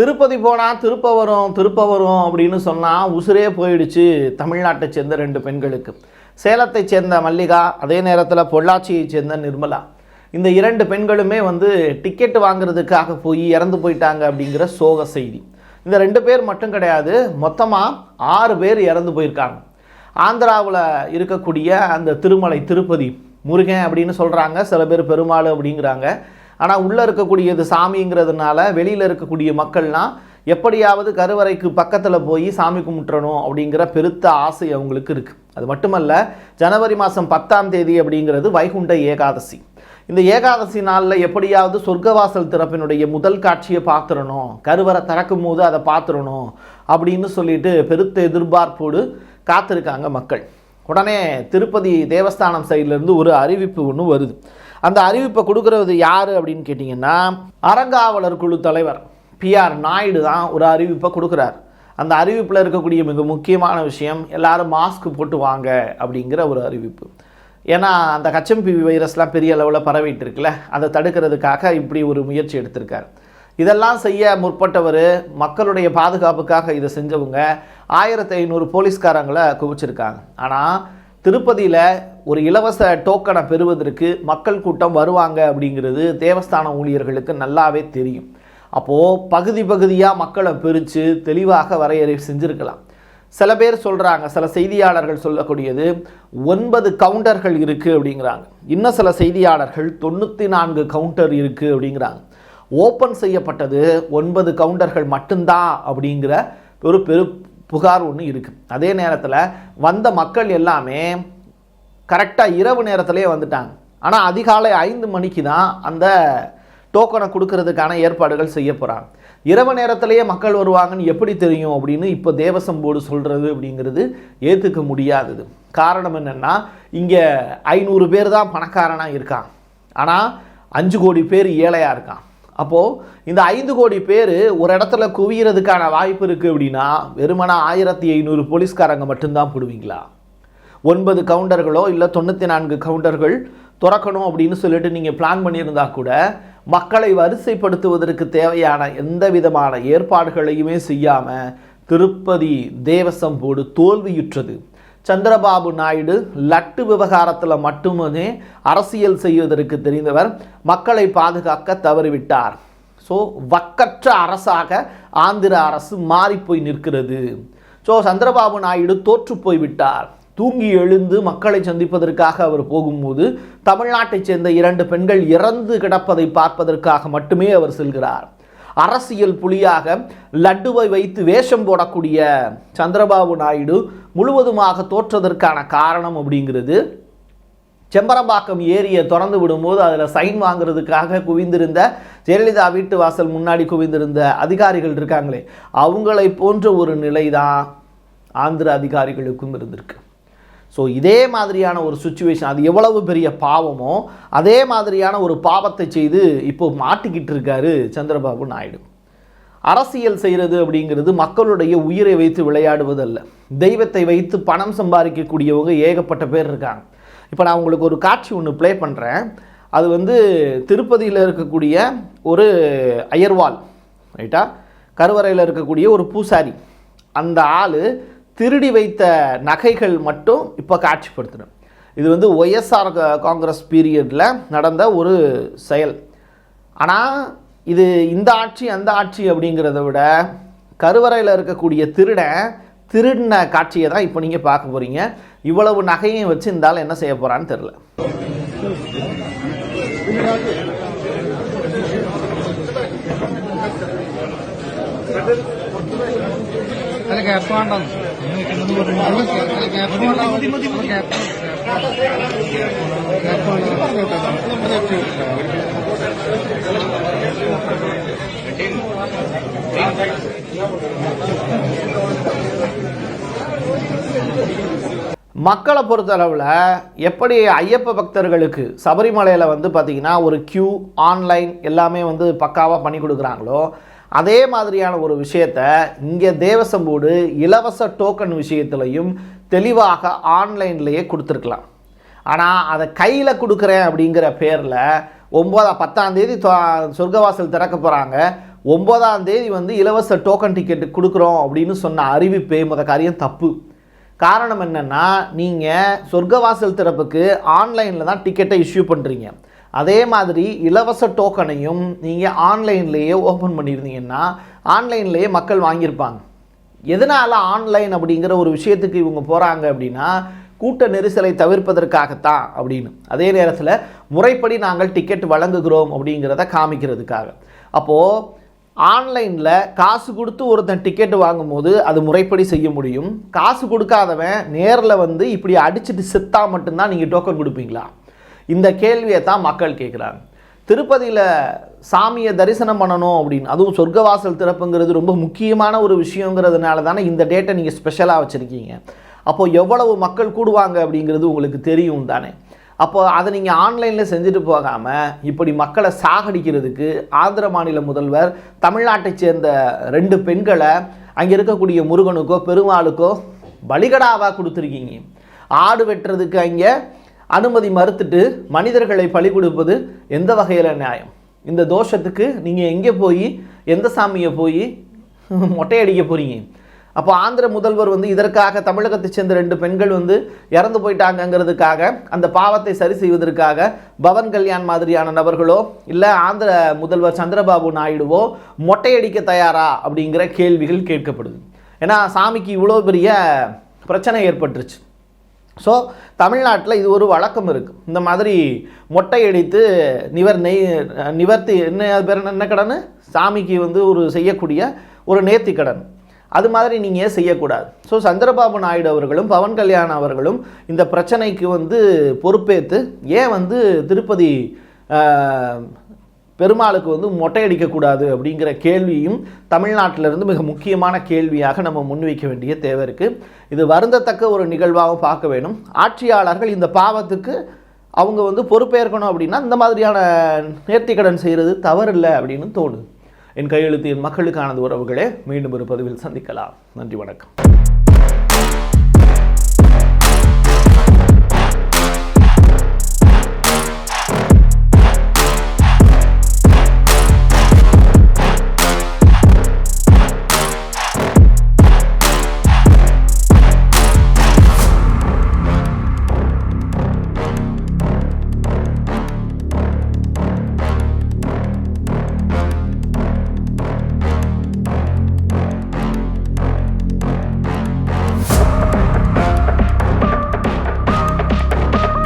திருப்பதி போனால் திருப்ப வரும் திருப்ப வரும் அப்படின்னு சொன்னால் உசுரே போயிடுச்சு தமிழ்நாட்டை சேர்ந்த ரெண்டு பெண்களுக்கு. சேலத்தை சேர்ந்த மல்லிகா அதே நேரத்தில் பொள்ளாச்சியை சேர்ந்த நிர்மலா. இந்த இரண்டு பெண்களுமே வந்து டிக்கெட் வாங்குறதுக்காக போய் இறந்து போயிட்டாங்க அப்படிங்கிற சோக செய்தி. இந்த ரெண்டு பேர் மட்டும் கிடையாது மொத்தமாக ஆறு பேர் இறந்து போயிருக்காங்க. ஆந்திராவில் இருக்கக்கூடிய அந்த திருமலை திருப்பதி முருகன் அப்படின்னு சொல்கிறாங்க சில பேர் பெருமாள் அப்படிங்கிறாங்க. ஆனால் உள்ளே இருக்கக்கூடியது சாமிங்கிறதுனால வெளியில் இருக்கக்கூடிய மக்கள்லாம் எப்படியாவது கருவறைக்கு பக்கத்தில் போய் சாமி கும்பிட்றணும் அப்படிங்கிற பெருத்த ஆசை அவங்களுக்கு இருக்குது அது மட்டுமல்ல ஜனவரி மாதம் பத்தாம் தேதி அப்படிங்கிறது வைகுண்ட ஏகாதசி. இந்த ஏகாதசி நாளில் எப்படியாவது சொர்க்கவாசல் திறப்பினுடைய முதல் காட்சியை பார்த்துடணும் கருவறை திறக்கும் போது அதை பார்த்துடணும் அப்படின்னு சொல்லிட்டு பெருத்த எதிர்பார்ப்போடு காத்திருக்காங்க மக்கள். உடனே திருப்பதி தேவஸ்தானம் சைட்லேருந்து ஒரு அறிவிப்பு ஒன்று வருது. அந்த அறிவிப்பை கொடுக்கறது யார் அப்படின்னு கேட்டிங்கன்னா அறங்காவலர் குழு தலைவர் பிஆர் நாயுடு தான் ஒரு அறிவிப்பை கொடுக்குறார். அந்த அறிவிப்பில் இருக்கக்கூடிய மிக முக்கியமான விஷயம் எல்லாரும் மாஸ்க் போட்டு வாங்க அப்படிங்கிற ஒரு அறிவிப்பு. ஏன்னா அந்த ஹச்எம்பிவி வைரஸ்லாம் பெரிய அளவில் பரவிட்டு இருக்குல்ல அதை தடுக்கிறதுக்காக இப்படி ஒரு முயற்சி எடுத்திருக்கார். இதெல்லாம் செய்ய முற்பட்டவர் மக்களுடைய பாதுகாப்புக்காக இதை செஞ்சவங்க ஆயிரத்தி ஐநூறு போலீஸ்காரங்களை குவிச்சிருக்காங்க. ஆனால் திருப்பதியில் ஒரு இலவச டோக்கனை பெறுவதற்கு மக்கள் கூட்டம் வருவாங்க அப்படிங்கிறது தேவஸ்தான ஊழியர்களுக்கு நல்லாவே தெரியும். அப்போது பகுதி பகுதியாக மக்களை பிரித்து தெளிவாக வரையறை செஞ்சுருக்கலாம். சில பேர் சொல்கிறாங்க சில செய்தியாளர்கள் சொல்லக்கூடியது ஒன்பது கவுண்டர்கள் இருக்குது அப்படிங்கிறாங்க. இன்னும் சில செய்தியாளர்கள் தொண்ணூற்றி நான்கு கவுண்டர் இருக்குது அப்படிங்கிறாங்க. ஓப்பன் செய்யப்பட்டது ஒன்பது கவுண்டர்கள் மட்டும்தான் அப்படிங்கிற ஒரு பெரு புகார் ஒன்று இருக்குது அதே நேரத்தில் வந்த மக்கள் எல்லாமே கரெக்டாக இரவு நேரத்திலே வந்துட்டாங்க. ஆனால் அதிகாலை ஐந்து மணிக்கு தான் அந்த டோக்கனை கொடுக்கறதுக்கான ஏற்பாடுகள் செய்ய போகிறாங்க இரவு நேரத்திலேயே மக்கள் வருவாங்கன்னு எப்படி தெரியும் அப்படின்னு இப்போ தேவசம் போர்டு சொல்கிறது அப்படிங்கிறது ஏற்றுக்க முடியாதது. காரணம் என்னென்னா இங்கே ஐநூறு பேர் தான் பணக்காரனாக இருக்கான் ஆனால் அஞ்சு கோடி பேர் ஏழையாக இருக்கான் அப்போது இந்த ஐந்து கோடி பேர் ஒரு இடத்துல குவியறதுக்கான வாய்ப்பு இருக்குது அப்படின்னா வெறுமனா ஆயிரத்தி ஐநூறு போலீஸ்காரங்க மட்டும்தான் போடுவீங்களா? ஒன்பது கவுண்டர்களோ இல்லை தொண்ணூற்றி நான்கு கவுண்டர்கள் திறக்கணும் அப்படின்னு சொல்லிட்டு நீங்கள் பிளான் பண்ணியிருந்தா கூட மக்களை வரிசைப்படுத்துவதற்கு தேவையான எந்த விதமான ஏற்பாடுகளையுமே செய்யாமல் திருப்பதி தேவசம் போடு தோல்வியுற்றது. சந்திரபாபு நாயுடு லட்டு விவகாரத்தில் மட்டுமே அரசியல் செய்வதற்கு தெரிந்தவர். மக்களை பாதுகாக்க தவறிவிட்டார். ஸோ வக்கற்ற அரசாக ஆந்திர அரசு மாறிப்போய் நிற்கிறது. ஸோ சந்திரபாபு நாயுடு தோற்று போய்விட்டார். தூங்கி எழுந்து மக்களை சந்திப்பதற்காக அவர் போகும்போது தமிழ்நாட்டைச் சேர்ந்த இரண்டு பெண்கள் இறந்து கிடப்பதை பார்ப்பதற்காக மட்டுமே அவர் செல்கிறார். அரசியல் புலியாக லட்டுவை வைத்து வேஷம் போடக்கூடிய சந்திரபாபு நாயுடு முழுவதுமாக தோற்றதற்கான காரணம் அப்படிங்கிறது. செம்பரம்பாக்கம் ஏரியை திறந்து விடும்போது அதில் சைன் வாங்குறதுக்காக குவிந்திருந்த ஜெயலலிதா வீட்டு வாசல் முன்னாடி குவிந்திருந்த அதிகாரிகள் இருக்காங்களே அவங்களை போன்ற ஒரு நிலை தான் ஆந்திர அதிகாரிகளுக்கும் இருந்திருக்கு. ஸோ இதே மாதிரியான ஒரு சுச்சுவேஷன் அது எவ்வளவு பெரிய பாவமோ அதே மாதிரியான ஒரு பாவத்தை செய்து இப்போ மாட்டிக்கிட்டு இருக்காரு சந்திரபாபு நாயுடு. அரசியல் செய்கிறது அப்படிங்கிறது மக்களுடைய உயிரை வைத்து விளையாடுவதல்ல. தெய்வத்தை வைத்து பணம் சம்பாதிக்கக்கூடியவங்க ஏகப்பட்ட பேர் இருக்காங்க. இப்போ நான் உங்களுக்கு ஒரு காட்சி ஒன்று ப்ளே பண்ணுறேன் அது வந்து திருப்பதியில் இருக்கக்கூடிய ஒரு அயர்வால் ரைட்டா கருவறையில் இருக்கக்கூடிய ஒரு பூசாரி. அந்த ஆள் திருடி வைத்த நகைகள் மட்டும் இப்போ காட்சிப்படுத்தணும். இது வந்து ஒய்எஸ்ஆர் காங்கிரஸ் பீரியடில் நடந்த ஒரு செயல். ஆனால் இது இந்த ஆட்சி அந்த ஆட்சி அப்படிங்கிறத விட கருவறையில் இருக்கக்கூடிய திருடன் திருடின காட்சியை தான் இப்போ நீங்கள் பார்க்க போகிறீங்க இவ்வளவு நகையும் வச்சு இருந்தாலும் என்ன செய்ய போகிறான்னு தெரில അല്ല ഗ്യാപ്പ് വേണ്ട അല്ല ഗ്യാപ്പ് വേണ്ട மக்களை பொறுத்தளவில் எப்படி ஐயப்ப பக்தர்களுக்கு சபரிமலையில் வந்து பார்த்திங்கன்னா ஒரு க்யூ ஆன்லைன் எல்லாமே வந்து பக்காவாக பண்ணி கொடுக்குறாங்களோ அதே மாதிரியான ஒரு விஷயத்த இங்கே தேவசம்பூடு இலவச டோக்கன் விஷயத்துலையும் தெளிவாக ஆன்லைன்லேயே கொடுத்துருக்கலாம். ஆனால் அதை கையில் கொடுக்குறேன் அப்படிங்கிற பேரில் ஒம்பதா பத்தாந்தேதி சொர்க்கவாசல் திறக்க போகிறாங்க ஒம்பதாம் தேதி வந்து இலவச டோக்கன் டிக்கெட் கொடுக்குறோம் அப்படின்னு சொன்ன அறிவிப்பே முத காரியம் தப்பு. காரணம் என்னென்னா நீங்கள் சொர்க்கவாசல் திறப்புக்கு ஆன்லைனில் தான் டிக்கெட்டை இஷ்யூ பண்ணுறீங்க அதே மாதிரி இலவச டோக்கனையும் நீங்கள் ஆன்லைன்லேயே ஓப்பன் பண்ணியிருந்தீங்கன்னா ஆன்லைன்லேயே மக்கள் வாங்கியிருப்பாங்க. எதனால் ஆன்லைன் அப்படிங்கிற ஒரு விஷயத்துக்கு இவங்க போகிறாங்க அப்படின்னா கூட்ட நெரிசலை தவிர்ப்பதற்காகத்தான் அப்படின்னு. அதே நேரத்தில் முறைப்படி நாங்கள் டிக்கெட் வழங்குகிறோம் அப்படிங்கிறத காமிக்கிறதுக்காக. அப்போது ஆன்லைனில் காசு கொடுத்து ஒருத்தன் டிக்கெட் வாங்கும்போது அது முறைப்படி செய்ய முடியும். காசு கொடுக்காதவன் நேரில் வந்து இப்படி அடிச்சுட்டு செத்தா மட்டும்தான் நீங்கள் டோக்கன் கொடுப்பீங்களா? இந்த கேள்வியை தான் மக்கள் கேட்குறாங்க. திருப்பதியில் சாமியை தரிசனம் பண்ணணும் அப்படின்னு அதுவும் சொர்க்கவாசல் திறப்புங்கிறது ரொம்ப முக்கியமான ஒரு விஷயங்கிறதுனால தானே இந்த டேட்டை நீங்கள் ஸ்பெஷலாக வச்சுருக்கீங்க. அப்போது எவ்வளவு மக்கள் கூடுவாங்க அப்படிங்கிறது உங்களுக்கு தெரியும் தானே. அப்போது அதை நீங்கள் ஆன்லைனில் செஞ்சுட்டு போகாமல் இப்படி மக்களை சாகடிக்கிறதுக்கு ஆந்திர மாநில முதல்வர் தமிழ்நாட்டைச் சேர்ந்த ரெண்டு பெண்களை அங்கே இருக்கக்கூடிய முருகனுக்கோ பெருமாளுக்கோ பலிகடாவாக கொடுத்துருக்கீங்க. ஆடு வெட்டுறதுக்கு அங்கே அனுமதி மறுத்துட்டு மனிதர்களை பலி கொடுப்பது எந்த வகையில் நியாயம்? இந்த தோஷத்துக்கு நீங்கள் எங்கே போய் எந்த சாமியை போய் மொட்டையடிக்க போகிறீங்க அப்போ ஆந்திர முதல்வர் வந்து இதற்காக தமிழகத்தைச் சேர்ந்த ரெண்டு பெண்கள் வந்து இறந்து போயிட்டாங்கங்கிறதுக்காக அந்த பாவத்தை சரி செய்வதற்காக பவன் கல்யாண் மாதிரியான நபர்களோ இல்லை ஆந்திர முதல்வர் சந்திரபாபு நாயுடுவோ மொட்டையடிக்க தயாரா அப்படிங்கிற கேள்விகள் கேட்கப்படுது. ஏன்னா சாமிக்கு இவ்வளோ பெரிய பிரச்சனை ஏற்பட்டுருச்சு. ஸோ தமிழ்நாட்டில் இது ஒரு வழக்கம் இருக்குது இந்த மாதிரி மொட்டை அடித்து நிவர் நெய் நிவர்த்தி என்ன பேர் என்ன- என்ன கடன்? சாமிக்கு வந்து ஒரு செய்யக்கூடிய ஒரு நேர்த்தி கடன். அது மாதிரி நீங்கள் ஏன் செய்யக்கூடாது? ஸோ சந்திரபாபு நாயுடு அவர்களும் பவன் கல்யாண் அவர்களும் இந்த பிரச்சனைக்கு வந்து பொறுப்பேற்று ஏன் வந்து திருப்பதி பெருமாளுக்கு வந்து மொட்டையடிக்கக்கூடாது அப்படிங்கிற கேள்வியும் தமிழ்நாட்டிலிருந்து மிக முக்கியமான கேள்வியாக நம்ம முன்வைக்க வேண்டிய தேவை இருக்குது இது வருந்தத்தக்க ஒரு நிகழ்வாகவும் பார்க்க வேணும். ஆட்சியாளர்கள் இந்த பாவத்துக்கு அவங்க வந்து பொறுப்பேற்கணும் அப்படின்னா இந்த மாதிரியான நேர்த்திக்கடன் செய்கிறது தவறில்லை அப்படின்னு தோணுது. என் கையெழுத்து என் மக்களுக்கானது உறவுகளே. மீண்டும் ஒரு பதிவில் சந்திக்கலாம். நன்றி வணக்கம்.